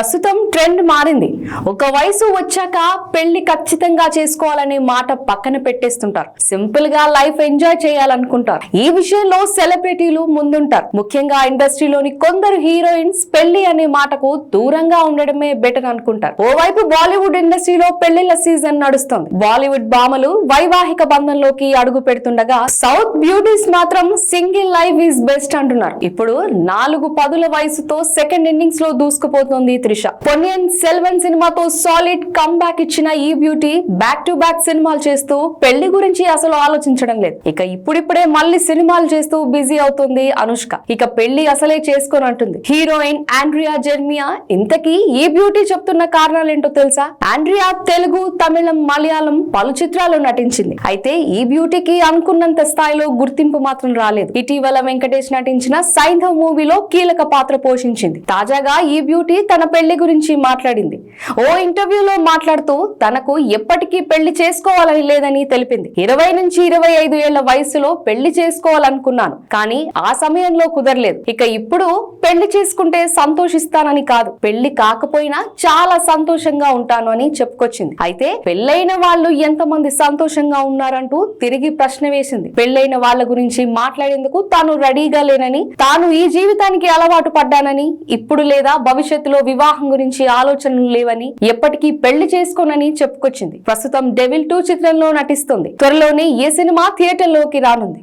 ప్రస్తుతం ట్రెండ్ మారింది. ఒక వయసు వచ్చాక పెళ్ళి ఖచ్చితంగా చేసుకోవాలనే మాట పక్కన పెట్టేస్తుంటారు. సింపుల్గా లైఫ్ ఎంజాయ్ చేయాలనుకుంటారు. ఈ విషయంలో సెలబ్రిటీలు ముందుంటారు. ముఖ్యంగా ఇండస్ట్రీలోని కొందరు హీరోయిన్స్ పెళ్ళి అనే మాటకు దూరంగా ఉండడమే బెటర్ అనుకుంటారు. ఓవైపు బాలీవుడ్ ఇండస్ట్రీలో పెళ్ళిళ్ళ సీజన్ నడుస్తుంది. బాలీవుడ్ భామలు వైవాహిక బంధంలోకి అడుగు పెడుతుండగా సౌత్ బ్యూటీస్ మాత్రం సింగిల్ లైఫ్ ఈజ్ బెస్ట్ అంటున్నారు. ఇప్పుడు నాలుగు పదుల వయసుతో సెకండ్ ఇన్నింగ్స్లో దూసుకుపోతోంది త్రిష పొన్నియన్ సెల్వన్ సినిమాతో సాలిడ్ కమ్ బ్యాక్ ఇచ్చిన ఈ బ్యూటీ బ్యాక్ టు బ్యాక్ సినిమాలు చేస్తూ పెళ్ళి గురించి అసలు ఆలోచించడం లేదు. ఇక ఇప్పుడిప్పుడే మళ్ళీ సినిమాలు చేస్తూ బిజీ అవుతుంది అనుష్క. ఇక పెళ్ళి అసలే చేసుకొని అంటుంది. హీరోయిన్ ఆండ్రియా జెర్మియా ఇంతకీ ఈ బ్యూటీ చెప్తున్న కారణాలు ఏంటో తెలుసా? ఆండ్రియా తెలుగు తమిళం మలయాళం పలు చిత్రాల్లో నటించింది. అయితే ఈ బ్యూటీకి అనుకున్నంత స్థాయిలో గుర్తింపు మాత్రం రాలేదు. ఇటీవల వెంకటేష్ నటించిన సైంధవ్ మూవీలో కీలక పాత్ర పోషించింది. తాజాగా ఈ బ్యూటీ తన పెళ్ళి గురించి మాట్లాడింది. ఓ ఇంటర్వ్యూలో మాట్లాడుతూ తనకు ఎప్పటికీ పెళ్ళి చేసుకోవాలని లేదని తెలిపింది. ఇరవై నుంచి ఇరవై ఐదు ఏళ్ళ వయసులో పెళ్ళి చేసుకోవాలనుకున్నాను కానీ ఆ సమయంలో కుదరలేదు. ఇక ఇప్పుడు పెళ్ళి చేసుకుంటే సంతోషిస్తానని కాదు. పెళ్ళి కాకపోయినా చాలా సంతోషంగా ఉంటాను అని చెప్పుకొచ్చింది. అయితే పెళ్ళైన వాళ్ళు ఎంతమంది సంతోషంగా ఉన్నారంటూ తిరిగి ప్రశ్న వేసింది. పెళ్ళైన వాళ్ళ గురించి మాట్లాడేందుకు తాను రెడీగా లేనని తాను ఈ జీవితానికి అలవాటు పడ్డానని ఇప్పుడు లేదా భవిష్యత్తులో వివాహం గురించి ఆలోచనలు లేవని ఎప్పటికీ పెళ్ళి చేసుకోనని చెప్పుకొచ్చింది. ప్రస్తుతం డెవిల్ టూ చిత్రంలో నటిస్తుంది. త్వరలోనే ఈ సినిమా థియేటర్లోకి రానుంది.